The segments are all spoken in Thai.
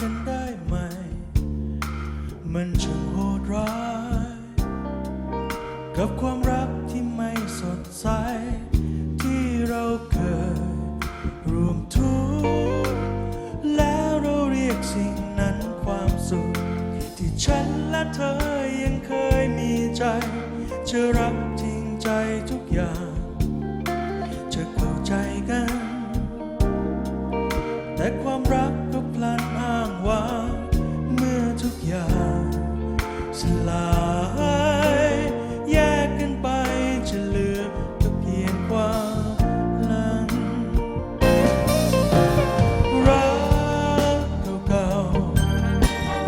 กันได้ไหม มันช่างโหดร้าย กับความรักที่ไม่สดใส ที่เราเคยรวมทุกข์แล้วเราเรียกสิ่งนั้นความสุข ที่ฉันและเธอยังเคยมีใจ จะรักจริงใจทุกอย่าง จะเข้าใจกัน แต่ความรัก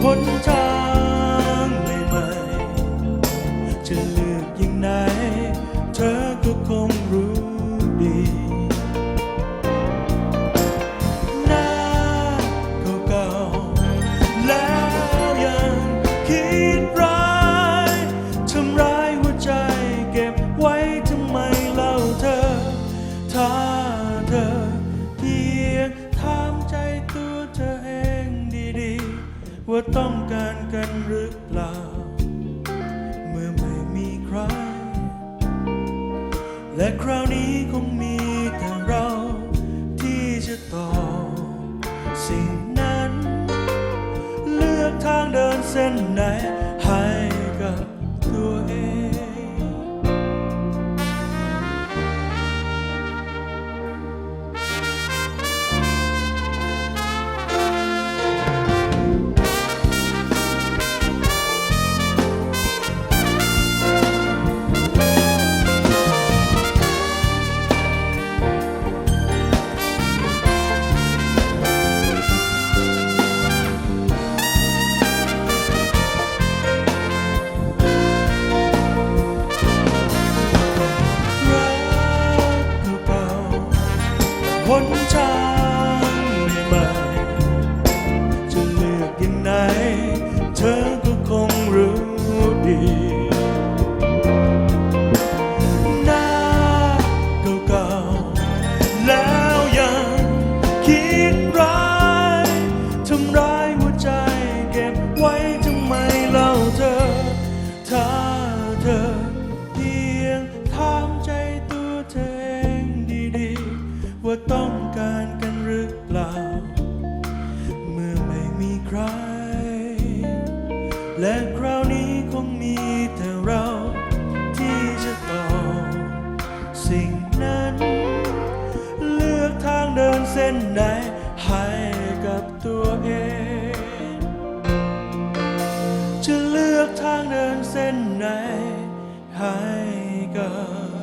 คนชา ว่าต้องการกันหรือเปล่า เมื่อไม่มีใคร และคราวนี้คงมีแต่เราที่จะตอบสิ่งนั้น เลือกทางเดินเส้นไหน นทางใหม่ๆจะเลือกยังไง เธอก็คงรู้ดี ร และคราวนี้คงมีแต่เราที่จะตอบสิ่งนั้น เลือกทางเดินเส้นไหนให้กับตัวเอง จะเลือกทางเดินเส้นไหนให้กับ